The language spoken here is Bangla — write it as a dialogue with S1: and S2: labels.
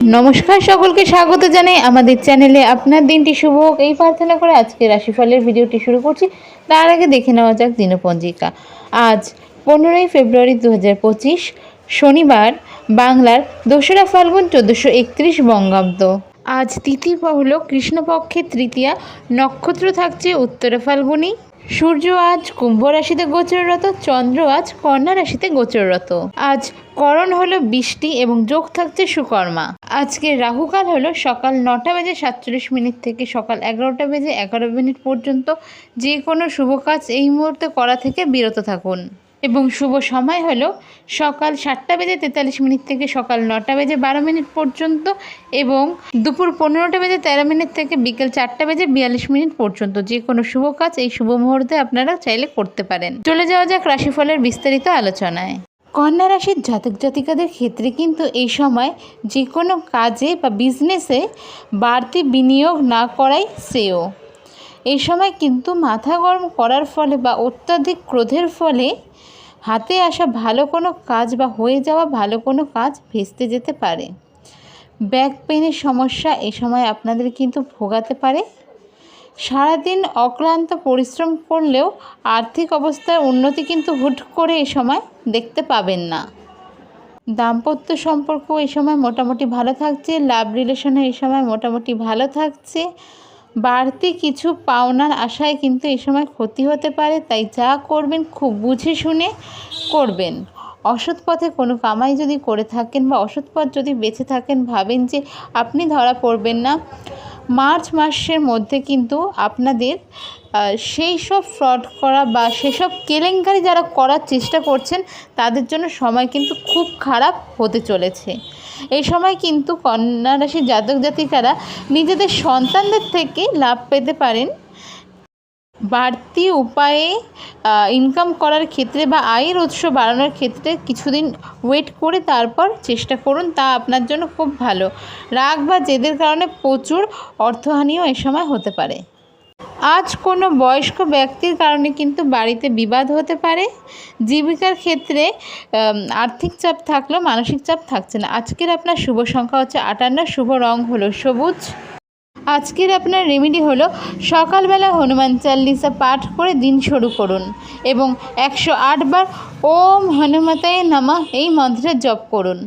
S1: নমস্কার সকলকে, স্বাগত জানাই আমাদের চ্যানেলে। আপনার দিনটি শুভ হোক। এই প্রার্থনা করে আজকে রাশিফলের ভিডিওটি শুরু করছি। তার আগে দেখে নেওয়া যাক দিনপঞ্জিকা। আজ পনেরোই ফেব্রুয়ারি দু হাজার পঁচিশ, শনিবার, বাংলার দোসরা ফাল্গুন চোদ্দোশো একত্রিশ বঙ্গাব্দ। আজ তিথি হল কৃষ্ণপক্ষের তৃতীয়া নক্ষত্র থাকছে উত্তরা ফাল্গুনি সূর্য আজ কুম্ভ রাশিতে গোচররত, চন্দ্র আজ কন্যা রাশিতে গোচররত। আজ করণ হলো বৃষ্টি এবং যোগ থাকছে সুকর্মা। আজকে রাহুকাল হলো সকাল নটা বেজে সাতচল্লিশ মিনিট থেকে সকাল এগারোটা বেজে এগারো মিনিট পর্যন্ত। যে কোনো শুভ কাজ এই মুহূর্তে করা থেকে বিরত থাকুন। এবং শুভ সময় হলো সকাল সাতটা বেজে তেতাল্লিশ মিনিট থেকে সকাল নটা বেজে বারো মিনিট পর্যন্ত এবং দুপুর পনেরোটা বেজে তেরো মিনিট থেকে বিকেল চারটা বেজে বিয়াল্লিশ মিনিট পর্যন্ত। যে কোনো শুভ কাজ এই শুভ মুহূর্তে আপনারা চাইলে করতে পারেন। চলে যাওয়া যাক রাশিফলের বিস্তারিত আলোচনায়। কন্যা রাশির জাতক জাতিকাদের ক্ষেত্রে কিন্তু এই সময় যে কোনো কাজে বা বিজনেসে বাড়তি বিনিয়োগ না করাই শ্রেয়। এই সময় কিন্তু মাথা গরম করার ফলে বা অত্যাধিক ক্রোধের ফলে হাতে আসা ভালো কোনো কাজ বা হয়ে যাওয়া ভালো কোনো কাজ ভেস্তে যেতে পারে। ব্যাক পেনের সমস্যা এ সময় আপনাদের কিন্তু ভোগাতে পারে। সারাদিন অক্লান্ত পরিশ্রম করলেও আর্থিক অবস্থার উন্নতি কিন্তু হুট করে এ সময় দেখতে পাবেন না। দাম্পত্য সম্পর্ক এই সময় মোটামুটি ভালো থাকছে, লাভ রিলেশনে এই সময় মোটামুটি ভালো থাকছে। বাড়তি কিছু পাওনার আশায় কিন্তু এই সময় ক্ষতি হতে পারে, তাই যা করবেন খুব বুঝে শুনে করবেন। অসৎ পথে কোনো কামাই যদি করে থাকেন বা অসৎ পথ যদি বেঁচে থাকেন, ভাবেন যে আপনি ধরা পড়বেন না। মার্চ মাসের মধ্যে কিন্তু আপনাদের সেই সব ফ্রড করা বা সেসব কেলেঙ্কারি যারা করার চেষ্টা করছেন, তাদের জন্য সময় কিন্তু খুব খারাপ হতে চলেছে। এই সময় কিন্তু কন্যা রাশির জাতক জাতিকারা নিজেদের সন্তানদের থেকে লাভ পেতে পারেন। বাড়তি উপায়ে ইনকাম করার ক্ষেত্রে বা আয়ের উৎস বাড়ানোর ক্ষেত্রে কিছুদিন ওয়েট করে তারপর চেষ্টা করুন, তা আপনার জন্য খুব ভালো। রাগ বা জেদের কারণে প্রচুর অর্থহানিও এ সময় হতে পারে। আজ কোনো বয়স্ক ব্যক্তির কারণে কিন্তু বাড়িতে বিবাদ হতে পারে। জীবিকার ক্ষেত্রে আর্থিক চাপ থাকলেও মানসিক চাপ থাকছে না। আজকের আপনার শুভ সংখ্যা হচ্ছে আটান্ন, শুভ রং হলো সবুজ। আজকের আপনার রেমেডি হলো সকালবেলা হনুমান চাল্লিশা পাঠ করে দিন শুরু করুন এবং একশো আট বার ওম হনুমতায় নামা এই মন্ত্রের জপ করুন।